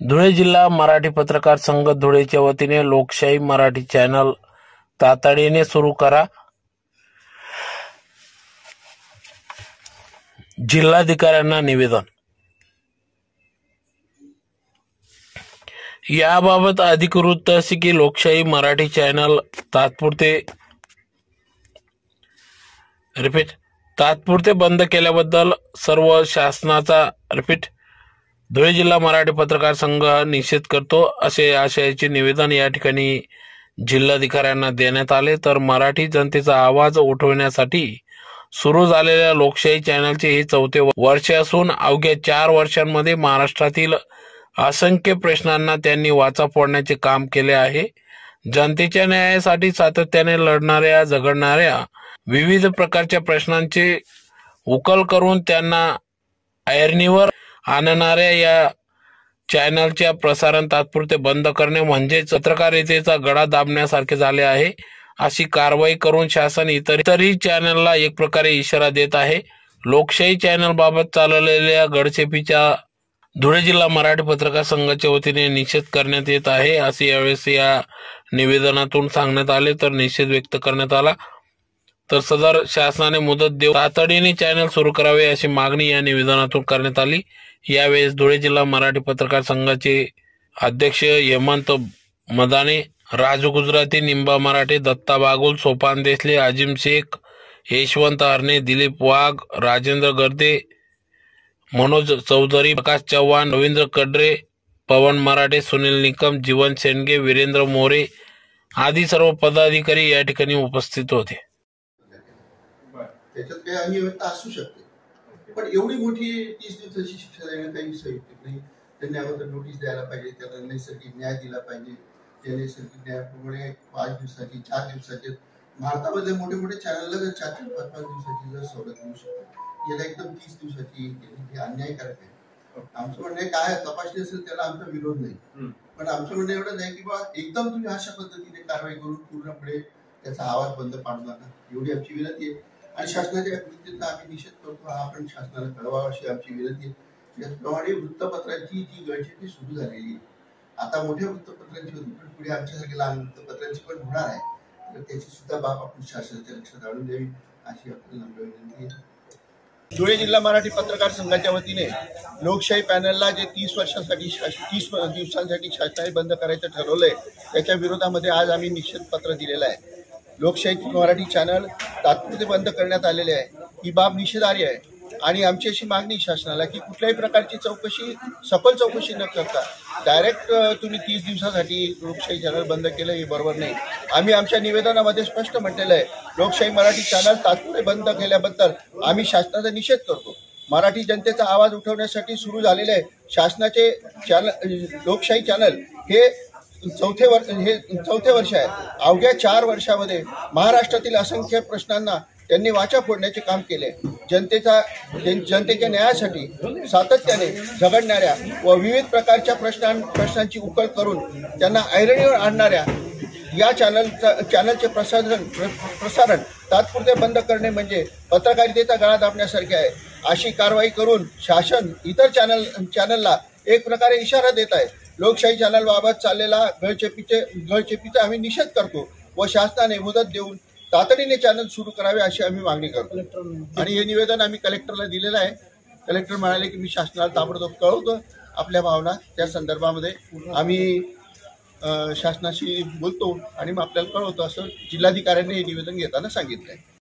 धुळे जिल्हा मराठी पत्रकार संघ धुळेच्या वतीने लोकशाही मराठी चॅनल तातडीने सुरू करा. जिल्हाधिकाऱ्यांना निवेदन. याबाबत अधिकृत असे की लोकशाही मराठी चॅनल तात्पुरते रिपीट तात्पुरते बंद केल्याबद्दल सर्व शासनाचा रिपीट धुळे जिल्हा मराठी पत्रकार संघ निषेध करतो. असे आशयाचे निवेदन या ठिकाणी जिल्हाधिकाऱ्यांना देण्यात आले. तर मराठी जनतेचा आवाज उठवण्यासाठी सुरू झालेल्या लोकशाही चॅनलचे हे चौथे वर्ष असून अवघ्या चार वर्षांमध्ये महाराष्ट्रातील असंख्य प्रश्नांना त्यांनी वाचा फोडण्याचे काम केले आहे. जनतेच्या न्यायासाठी सातत्याने लढणाऱ्या झगडणाऱ्या विविध प्रकारच्या प्रश्नांचे उकल करून त्यांना ऐरणीवर आणणाऱ्या या चॅनलच्या प्रसारण तात्पुरते बंद करणे म्हणजे पत्रकारितेचा गडा दाबण्यासारखे झाले आहे. अशी कारवाई करून शासन इतर इतरही चॅनलला एक प्रकारे इशारा देत आहे. लोकशाही चॅनल बाबत चालवलेल्या गडचेपीच्या धुळे जिल्हा मराठी पत्रकार संघाच्या वतीने निषेध करण्यात येत आहे. असे यावेळेस या निवेदनातून सांगण्यात आले तर निषेध व्यक्त करण्यात आला. तर सदर शासनाने मुदत देऊ तातडीने चॅनल सुरू करावे अशी मागणी या निवेदनातून करण्यात आली. यावेळेस धुळे जिल्हा मराठी पत्रकार संघाचे अध्यक्ष हेमंत मदाने राजू गुजराती निंबा मराठे दत्ता बागुल सोपान देसले अजिम शेख यशवंत हरणे दिलीप वाघ राजेंद्र गर्दे मनोज चौधरी प्रकाश चव्हाण रवींद्र कडरे पवन मराठे सुनील निकम जीवन शेंडगे वीरेंद्र मोरे आदी सर्व पदाधिकारी या ठिकाणी उपस्थित होते. त्याच्यात काही अनियमितता असू शकते. पण एवढी मोठी तीस दिवसाची शिक्षा देणं काही संयुक्त नाही. त्यांनी अगोदर नोटीस द्यायला पाहिजे त्याला नैसर्गिक न्याय दिला पाहिजे. त्या नैसर्गिक न्यायाप्रमाणे पाच दिवसाची चार दिवसाची भारतामध्ये मोठे मोठे चॅनलला जर चार चार पाच पाच दिवसाची जर सवलत मिळू शकते याला एकदम तीस दिवसाची हे अन्यायकारक आहे. आमचं म्हणणं काय तपासणी असेल त्याला आमचा विरोध नाही. पण आमचं म्हणणं एवढंच आहे की बा एकदम तुम्ही अशा पद्धतीने कारवाई करून पूर्णपणे त्याचा आवाज बंद पाडू नका. एवढी आमची विनंती आहे. आणि शासनाच्या कृतीचा आम्ही निषेध करतो हा आपण शासनाला कळवावा अशी आमची विनंती आहे. त्याचप्रमाणे वृत्तपत्रांची जी गळचेपी सुरू झालेली आहे. आता मोठ्या वृत्तपत्रांची होती पण पुढे आमच्यासारखे लहान वृत्तपत्रांची पण होणार आहे. तर त्याची सुद्धा बाब आपण शासनाच्या लक्षात आणून द्यावी अशी आपल्याला नम्र विनंती आहे. धुळे जिल्हा मराठी पत्रकार संघाच्या वतीने लोकशाही पॅनलला जे तीस वर्षासाठी तीस दिवसांसाठी शासनाने बंद करायचं ठरवलंय त्याच्या विरोधामध्ये आज आम्ही निषेध पत्र दिलेलं आहे. लोकशाही मराठी चॅनल तात्पुरते बंद करण्यात आलेले आहे. ही बाब निषेधार्य आहे. आणि आमची अशी मागणी शासनाला की कुठल्याही प्रकारची चौकशी सखोल चौकशी न करता डायरेक्ट तुम्ही तीस दिवसासाठी लोकशाही चॅनल बंद केलं हे बरोबर नाही. आम्ही आमच्या निवेदनामध्ये स्पष्ट म्हटलेलं आहे लोकशाही मराठी चॅनल तात्पुरते बंद केल्याबद्दल आम्ही शासनाचा निषेध करतो. मराठी जनतेचा आवाज उठवण्यासाठी सुरू झालेले शासनाचे चॅनल लोकशाही चॅनल हे चौथे वर्ष हे चौथे वर्ष आहे. अवघ्या चार वर्षामध्ये महाराष्ट्रातील असंख्य प्रश्नांना त्यांनी वाचा फोडण्याचे काम केले. जनतेचा जनतेच्या न्यायासाठी सातत्याने झगडणाऱ्या व विविध प्रकारच्या प्रश्नां प्रश्नांची उकल करून त्यांना ऐरणीवर आणणाऱ्या या चॅनलचा चॅनलचे प्रसारण प्र- प्रसारण तात्पुरते बंद करणे म्हणजे पत्रकारितेचा गळा दाबण्यासारखे आहे. अशी कारवाई करून शासन इतर चॅनल चॅनलला एक प्रकारे इशारा देत आहे. लोकशाही चॅनलबाबत चाललेला गळचेपीचे गळचेपीचा आम्ही निषेध करतो व शासनाने मुदत देऊन तातडीने चॅनल सुरू करावे अशी आम्ही मागणी करतो. आणि हे निवेदन आम्ही कलेक्टरला दिलेलं आहे. कलेक्टर म्हणाले की मी शासनाला ताबडतोब कळवतो आपल्या भावना. त्या संदर्भामध्ये आम्ही शासनाशी बोलतो आणि मग आपल्याला कळवतो असं जिल्हाधिकाऱ्यांनी हे निवेदन घेताना सांगितलं आहे